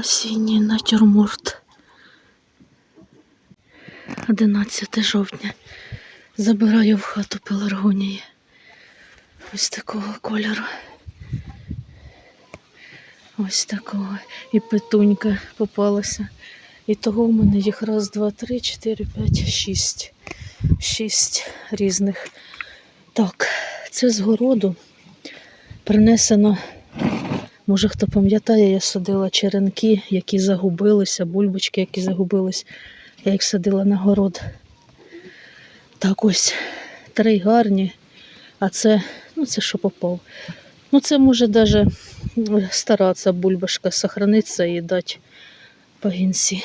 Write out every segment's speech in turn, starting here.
Осінній натюрморт. 11 жовтня. Забираю в хату пеларгонії. Ось такого кольору. Ось такого. І петунька попалася. І того в мене їх раз, два, три, чотири, п'ять, шість. Шість різних. Так, це з городу принесено. Може, хто пам'ятає, я садила черенки, які загубилися, бульбочки, які загубились. Я їх садила на город. Так ось три гарні, а це, ну це що попав. Ну, це може навіть стара ця бульбашка сохраниться і дати пагінці.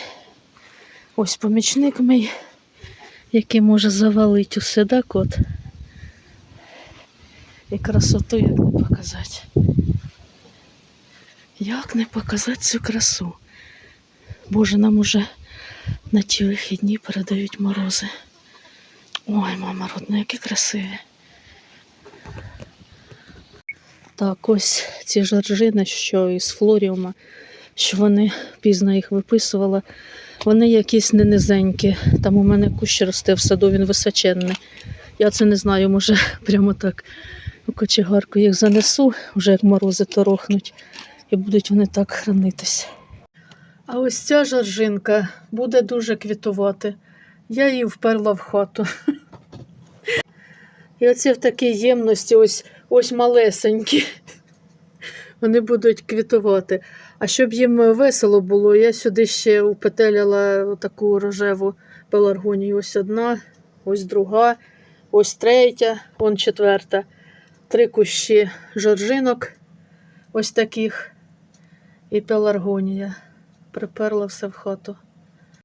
Ось помічник мій, який може завалити усе, да, кот? І красоту як не показати. Як не показати цю красу? Боже, нам уже на ті вихідні передають морози. Ой, мама родна, які красиві. Так, ось ці жоржини, що із флоріума, що вони пізно їх виписувала. Вони якісь не низенькі. Там у мене кущ росте в саду, він височенний. Я це не знаю, може прямо так у кочегарку їх занесу, вже як морози торохнуть, і будуть вони так хранитись. А ось ця жоржинка буде дуже квітувати. Я її вперла в хату. І оці в такій ємності, ось, ось малесенькі. Вони будуть квітувати. А щоб їм весело було, я сюди ще упетеляла таку рожеву пеларгонію. Ось одна, ось друга, ось третя, он четверта. Три кущі жоржинок, ось таких, і пеларгонія. Приперла все в хату.